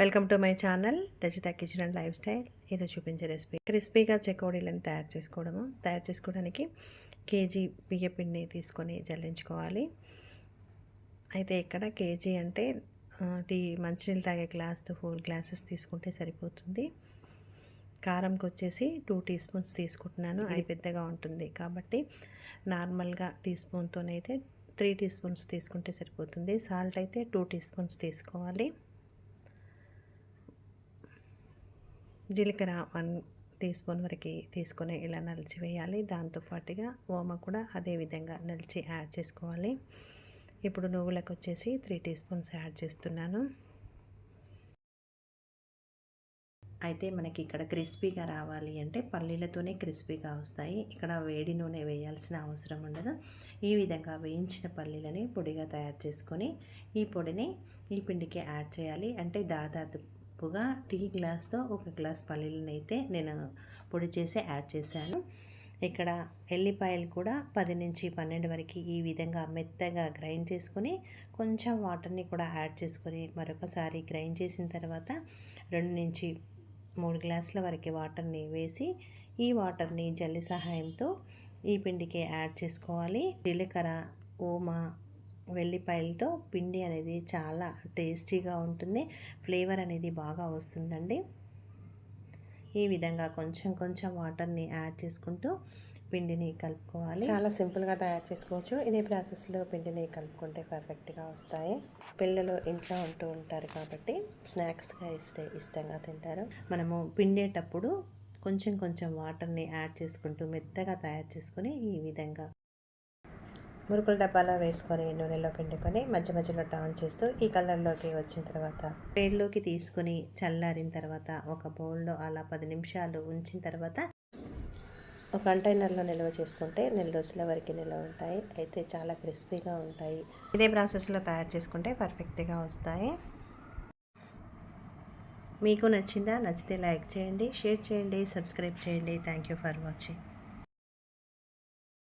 Welcome to my channel Rajitha kitchen and lifestyle. ఇది చూపించే recipe క్రిస్పీగా చెకోడీలను తయారు చేసుకోవడము. తయారు చేసుకోవడానికి కేజీ బియ్య పిండిని తీసుకొని జల్లించుకోవాలి. అయితే ఇక్కడ కేజీ అంటే టీ మంచినీళ్ళు తాగే గ్లాస్తో ఫోర్ గ్లాసెస్ తీసుకుంటే సరిపోతుంది. కారంకి వచ్చేసి టూ టీ స్పూన్స్ తీసుకుంటున్నాను. అది పెద్దగా ఉంటుంది కాబట్టి నార్మల్గా టీ స్పూన్తోనైతే త్రీ టీ స్పూన్స్ తీసుకుంటే సరిపోతుంది. సాల్ట్ అయితే టూ టీ స్పూన్స్ తీసుకోవాలి. జీలకర్ర వన్ టీ స్పూన్ వరకు తీసుకొని ఇలా నలిచి వేయాలి. దాంతోపాటుగా ఓమ కూడా అదే విధంగా నలిచి యాడ్ చేసుకోవాలి. ఇప్పుడు నువ్వులకు వచ్చేసి త్రీ టీ స్పూన్స్ యాడ్ చేస్తున్నాను. అయితే మనకి ఇక్కడ క్రిస్పీగా రావాలి అంటే పల్లీలతోనే క్రిస్పీగా వస్తాయి. ఇక్కడ వేడి నూనె వేయాల్సిన అవసరం ఉండదు. ఈ విధంగా వేయించిన పల్లీలని పొడిగా తయారు చేసుకొని ఈ పొడిని ఈ పిండికి యాడ్ చేయాలి. అంటే దాదాపు కప్పుగా టీ గ్లాస్తో ఒక గ్లాస్ పల్లీలను అయితే నేను పొడి చేసి యాడ్ చేశాను. ఇక్కడ ఎల్లిపాయలు కూడా పది నుంచి పన్నెండు వరకు ఈ విధంగా మెత్తగా గ్రైండ్ చేసుకొని కొంచెం వాటర్ని కూడా యాడ్ చేసుకొని మరొకసారి గ్రైండ్ చేసిన తర్వాత రెండు నుంచి మూడు గ్లాసుల వరకు వాటర్ని వేసి ఈ వాటర్ని జల్లి సహాయంతో ఈ పిండికి యాడ్ చేసుకోవాలి. జీలకర్ర ఓమా వెల్లిపాయలతో పిండి అనేది చాలా టేస్టీగా ఉంటుంది. ఫ్లేవర్ అనేది బాగా వస్తుందండి. ఈ విధంగా కొంచెం కొంచెం వాటర్ని యాడ్ చేసుకుంటూ పిండిని కలుపుకోవాలి. చాలా సింపుల్గా తయారు చేసుకోవచ్చు. ఇదే ప్రాసెస్లో పిండిని కలుపుకుంటే పర్ఫెక్ట్గా వస్తాయి. పిల్లలు ఇంట్లో ఉంటూ ఉంటారు కాబట్టి స్నాక్స్గా ఇష్ట ఇష్టంగా తింటారు. మనము పిండేటప్పుడు కొంచెం కొంచెం వాటర్ని యాడ్ చేసుకుంటూ మెత్తగా తయారు చేసుకొని ఈ విధంగా మురుకుల డబ్బాలో వేసుకొని నూనెలో పిండుకొని మధ్య మధ్యలో టర్న్ చేస్తూ ఈ కలర్లోకి వచ్చిన తర్వాత వేడిలోకి తీసుకొని చల్లారిన తర్వాత ఒక బౌల్లో అలా పది నిమిషాలు ఉంచిన తర్వాత ఒక కంటైనర్లో నిల్వ చేసుకుంటే నెల రోజుల వరకు నిల్వ ఉంటాయి. అయితే చాలా క్రిస్పీగా ఉంటాయి. ఇదే ప్రాసెస్లో తయారు చేసుకుంటే పర్ఫెక్ట్గా వస్తాయి. మీకు నచ్చిందా? నచ్చితే లైక్ చేయండి షేర్ చేయండి సబ్స్క్రైబ్ చేయండి. Thank you for watching